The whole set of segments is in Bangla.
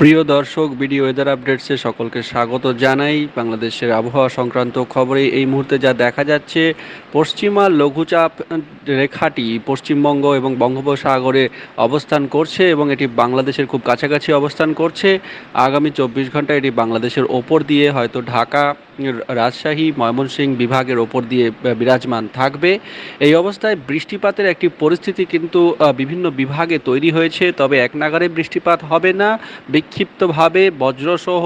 প্রিয় দর্শক বিডি ওয়েদার আপডেটসে সকলকে স্বাগত জানাই। বাংলাদেশের আবহাওয়া সংক্রান্ত খবরে এই মুহূর্তে যা দেখা যাচ্ছে, পশ্চিমা লঘুচাপ রেখাটি পশ্চিমবঙ্গ এবং বঙ্গোপসাগরে অবস্থান করছে এবং এটি বাংলাদেশের খুব কাছাকাছি অবস্থান করছে। আগামী চব্বিশ ঘন্টায় এটি বাংলাদেশের ওপর দিয়ে হয়তো ঢাকা রাজশাহী ময়মনসিংহ বিভাগের ওপর দিয়ে বিরাজমান থাকবে। এই অবস্থায় বৃষ্টিপাতের একটি পরিস্থিতি কিন্তু বিভিন্ন বিভাগে তৈরি হয়েছে। তবে এক নাগারে বৃষ্টিপাত হবে না। বিক্ষিপ্তভাবে বজ্রসহ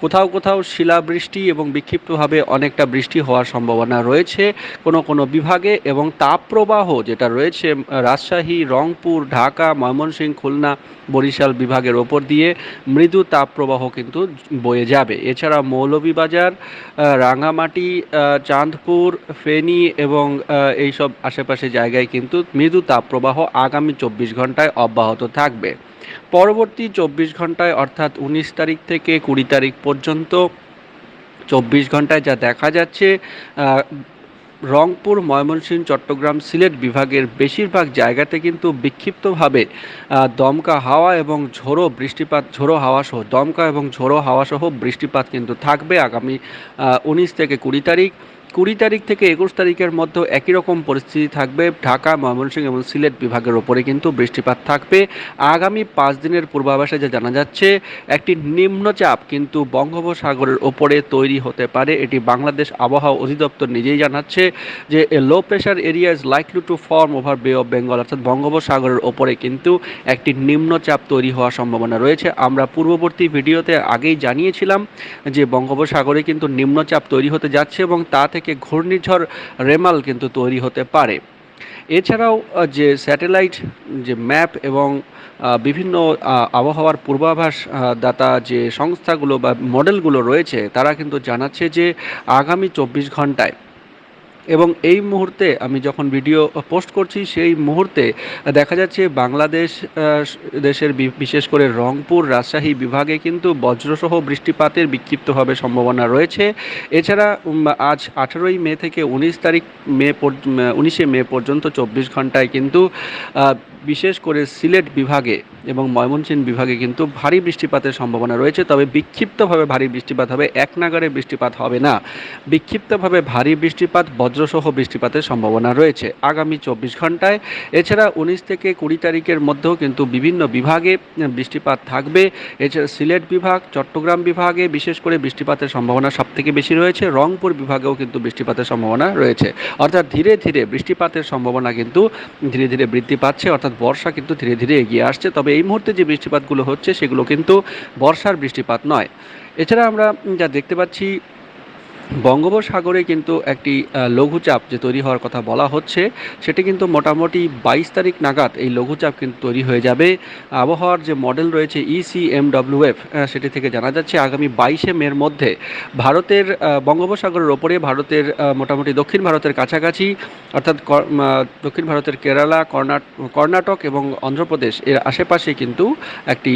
কোথাও কোথাও শিলাবৃষ্টি এবং বিক্ষিপ্তভাবে অনেকটা বৃষ্টি হওয়ার সম্ভাবনা রয়েছে কোনো কোনো বিভাগে। এবং তাপপ্রবাহ যেটা রয়েছে রাজশাহী, রংপুর, ঢাকা, ময়মনসিংহ, খুলনা, বরিশাল বিভাগের ওপর দিয়ে মৃদু তাপপ্রবাহ কিন্তু বয়ে যাবে। এছাড়া মৌলভীবাজার রাঙামাটি চাঁদপুর, ফেনী এবং এইসব আশেপাশে জায়গায় কিন্তু মৃদু তাপপ্রবাহ আগামী চব্বিশ ঘন্টায় অব্যাহত থাকবে। পরবর্তী চব্বিশ ঘন্টায় অর্থাৎ উনিশ তারিখ থেকে কুড়ি তারিখ পর্যন্ত চব্বিশ ঘন্টায় যা দেখা যাচ্ছে রংপুর, ময়মনসিংহ, চট্টগ্রাম সিলেট বিভাগের বেশিরভাগ জায়গাতে কিন্তু বিক্ষিপ্তভাবে দমকা হাওয়া এবং ঝোড়ো বৃষ্টিপাত, ঝোড়ো হাওয়া সহ, দমকা এবং ঝোড়ো হাওয়া সহ বৃষ্টিপাত কিন্তু থাকবে আগামী উনিশ থেকে কুড়ি তারিখ। কুড়ি তারিখ থেকে একুশ তারিখের মধ্যে একই রকম পরিস্থিতি থাকবে ঢাকা, ময়মনসিংহ এবং সিলেট বিভাগের ওপরে কিন্তু বৃষ্টিপাত থাকবে। আগামী পাঁচ দিনের পূর্বাভাসে যা জানা যাচ্ছে, একটি নিম্নচাপ কিন্তু বঙ্গোপসাগরের ওপরে তৈরি হতে পারে। এটি বাংলাদেশ আবহাওয়া অধিদপ্তর নিজেই জানাচ্ছে যে low pressure area is likely to form over Bay of Bengal অর্থাৎ বঙ্গোপসাগরের ওপরে কিন্তু একটি নিম্নচাপ তৈরি হওয়ার সম্ভাবনা রয়েছে। আমরা পূর্ববর্তী ভিডিওতে আগেই জানিয়েছিলাম যে, বঙ্গোপসাগরে কিন্তু নিম্নচাপ তৈরি হতে যাচ্ছে এবং তা থেকে ঘূর্ণিঝড় রেমাল কিন্তু তৈরি হতে পারে। এছাড়াও যে স্যাটেলাইট, যে ম্যাপ এবং বিভিন্ন আবহাওয়ার পূর্বাভাস দাতা যে সংস্থাগুলো বা মডেলগুলো রয়েছে, তারা কিন্তু জানাচ্ছে যে আগামী চব্বিশ ঘন্টায় এবং এই মুহূর্তে আমি যখন ভিডিও পোস্ট করছি, সেই মুহূর্তে দেখা যাচ্ছে বাংলাদেশ দেশের বিশেষ করে রংপুর রাজশাহী বিভাগে কিন্তু বজ্রসহ বৃষ্টিপাতের বিক্ষিপ্তভাবে সম্ভাবনা রয়েছে। এছাড়া আজ আঠেরোই মে থেকে উনিশ তারিখ মে উনিশে মে পর্যন্ত চব্বিশ ঘন্টায় কিন্তু বিশেষ করে সিলেট বিভাগে এবং ময়মনসিংহ বিভাগে কিন্তু ভারী বৃষ্টিপাতের সম্ভাবনা রয়েছে। তবে বিক্ষিপ্তভাবে ভারী বৃষ্টিপাত হবে এক নাগারে বৃষ্টিপাত হবে না। বিক্ষিপ্তভাবে ভারী বৃষ্টিপাত বজ্রসহ বৃষ্টিপাতের সম্ভাবনা রয়েছে। আগামী চব্বিশ ঘন্টায়, এছাড়া উনিশ থেকে কুড়ি তারিখের মধ্যেও কিন্তু বিভিন্ন বিভাগে বৃষ্টিপাত থাকবে। এছাড়া সিলেট বিভাগ, চট্টগ্রাম বিভাগে বিশেষ করে বৃষ্টিপাতের সম্ভাবনা সবথেকে বেশি রয়েছে। রংপুর বিভাগেও কিন্তু বৃষ্টিপাতের সম্ভাবনা রয়েছে। অর্থাৎ ধীরে ধীরে বৃষ্টিপাতের সম্ভাবনা কিন্তু ধীরে ধীরে বৃদ্ধি পাচ্ছে। অর্থাৎ বর্ষা কিন্তু ধীরে ধীরে এগিয়ে আসছে। তবে এই মুহূর্তে যে বৃষ্টিপাতগুলো হচ্ছে, সেগুলো কিন্তু বর্ষার বৃষ্টিপাত নয়। এছাড়া আমরা যা দেখতে পাচ্ছি বঙ্গোপসাগরে কিন্তু একটি লঘুচাপ যে তৈরি হওয়ার কথা বলা হচ্ছে, সেটি কিন্তু মোটামুটি বাইশ তারিখ নাগাদ এই লঘুচাপ কিন্তু তৈরি হয়ে যাবে। আবহাওয়ার যে মডেল রয়েছে E ইসিএমডব্লিউএফ সেটি থেকে জানা যাচ্ছে আগামী বাইশে মের মধ্যে ভারতের বঙ্গোপসাগরের ওপরে ভারতের মোটামুটি দক্ষিণ ভারতের কাছাকাছি, অর্থাৎ দক্ষিণ ভারতের কেরালা কর্ণাটক এবং অন্ধ্রপ্রদেশ এর আশেপাশে কিন্তু একটি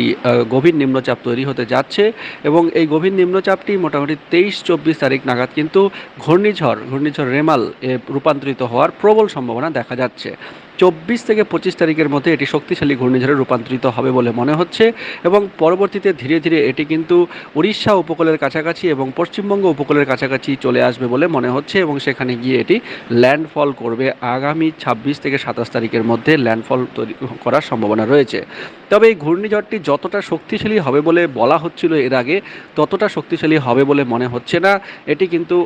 গভীর নিম্নচাপ তৈরি হতে যাচ্ছে এবং এই গভীর নিম্নচাপটি মোটামুটি তেইশ চব্বিশ তারিখ নাগাদ নাগাদ কিন্তু ঘূর্ণিঝড় ঘূর্ণিঝড় রেমাল এ রূপান্তরিত হওয়ার প্রবল সম্ভাবনা দেখা যাচ্ছে। চব্বিশ থেকে পঁচিশ তারিখের মধ্যে এটি শক্তিশালী ঘূর্ণিঝড়ে রূপান্তরিত হবে বলে মনে হচ্ছে এবং পরবর্তীতে ধীরে ধীরে এটি কিন্তু উড়িষ্যা উপকূলের কাছাকাছি এবং পশ্চিমবঙ্গ উপকূলের কাছাকাছি চলে আসবে বলে মনে হচ্ছে এবং সেখানে গিয়ে এটি ল্যান্ডফল করবে। আগামী ছাব্বিশ থেকে সাতাশ তারিখের মধ্যে ল্যান্ডফল তৈরি করার সম্ভাবনা রয়েছে। তবে এই ঘূর্ণিঝড়টি যতটা শক্তিশালী হবে বলে বলা হচ্ছিল এর আগে, ততটা শক্তিশালী হবে বলে মনে হচ্ছে না। এটি কিন্তু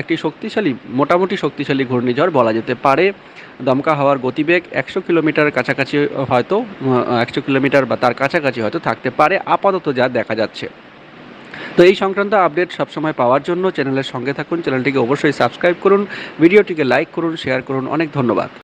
একটি শক্তিশালী, মোটামুটি শক্তিশালী ঘূর্ণিঝড় বলা যেতে পারে। দমকা হওয়ার গতিবেগ একশো কিলোমিটার কাছাকাছি হয়তো একশো কিলোমিটার বা তার কাছাকাছি হয়তো থাকতে পারে, আপাতত যা দেখা যাচ্ছে। তো এই সংক্রান্ত আপডেট সবসময় পাওয়ার জন্য চ্যানেলের সঙ্গে থাকুন, চ্যানেলটিকে অবশ্যই সাবস্ক্রাইব করুন, ভিডিওটিকে লাইক করুন, শেয়ার করুন। অনেক ধন্যবাদ।